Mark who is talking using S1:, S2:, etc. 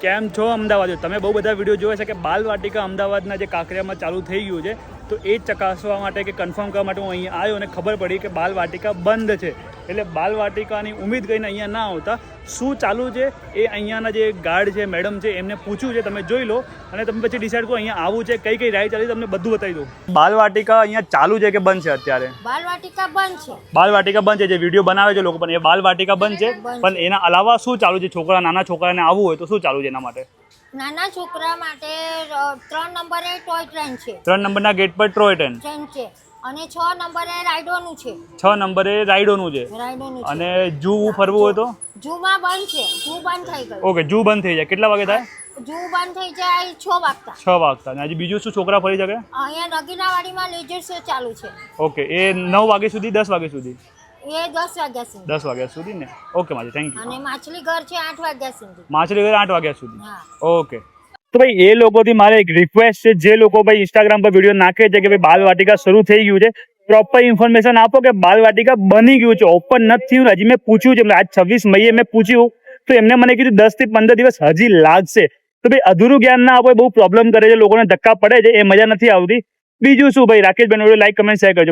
S1: કેમ છો અમદાવાદ? તમે બહુ બધા વીડિયો જોયા છે કે બાલવાટિકા અમદાવાદના જે કાંકરિયામાં ચાલુ થઈ ગયું છે, તો એ ચકાસવા માટે કે કન્ફર્મ કરવા માટે હું અહીંયા આવ્યો અને ખબર પડી કે બાલ વાટિકા બંધ છે. એટલે બાલ વાટિકાની ઉમેદ કરીને અહીંયા ના આવતા. શું ચાલુ છે? એ અહીંયાના જે ગાર્ડ છે મેડમ છે એમને પૂછ્યું છે તમે જોઈ લો. અને તમે પછી ડિસાઈડ કરો અહીંયા આવું છે કઈ કઈ રાય ચાલી તમને બધું બતાવી દઉં. બાલ વાટિકા અહીંયા ચાલુ છે કે બંધ છે અત્યારે?
S2: બાલવાટિકા બંધ છે.
S1: બાલ વાટિકા બંધ છે જે વીડિયો બનાવે છે લોકો પણ એ બાલ વાટિકા બંધ છે. પણ એના અલાવા શું ચાલુ છે? છોકરા નાના છોકરાને આવવું હોય તો શું ચાલુ છે એના માટે?
S2: નાના છોકરા માટે ત્રણ નંબરે ટોય ટ્રેન છે.
S1: ત્રણ નંબરના ગેટ પર ટ્રોય ટેન
S2: ટ્રેન છે. અને છ નંબરે રાઈડોનું છે.
S1: છ નંબરે રાઈડોનું છે.
S2: રાઇડોનું છે.
S1: અને જૂ ફરવું હોય તો?
S2: જૂમાં બંધ છે. જૂ બંધ થઈ ગયું.
S1: ઓકે જૂ બંધ થઈ જાય. કેટલા વાગે થાય?
S2: જૂ બંધ થઈ જાય છ વાગતા.
S1: છ વાગતા. અને હજી બીજું શું છોકરા ફરી શકે?
S2: અહીંયા નગીનાવાડીમાં લેજર શો ચાલુ છે.
S1: ઓકે એ નવ વાગ્યા સુધી દસ વાગ્યા સુધી?
S2: એ દસ વાગ્યા સુધી.
S1: દસ વાગ્યા સુધી ને? ઓકે માજી થેન્ક યુ
S2: અને માછલી ઘર છે આઠ વાગ્યા સુધી.
S1: માછલી ઘર આઠ વાગ્યા સુધી?
S2: હા.
S1: ઓકે. તો ભાઈ, એ લોકોથી મારે એક રિક્વેસ્ટ છે, જે લોકો ભાઈ ઇન્સ્ટાગ્રામ પર વીડિયો નાખે છે કે ભાઈ બાલ વાટિકા શરૂ થઈ ગયું છે. પ્રોપર ઇન્ફોર્મેશન આપો કે બાલ વાટિકા બની ગયું છે ઓપન નથી થયું હજી મેં પૂછ્યું છે આજ છવ્વીસ મઈએ મેં પૂછ્યું, તો એમને મને કીધું દસથી પંદર દિવસ હજી લાગશે. તો ભાઈ, અધૂરું જ્ઞાન ના આપો બહુ પ્રોબ્લેમ કરે છે, લોકોને ધક્કા પડે છે, એ મજા નથી આવતી. બીજું શું ભાઈ વીડિયો લાઈક કમેન્ટ શેર કરજો.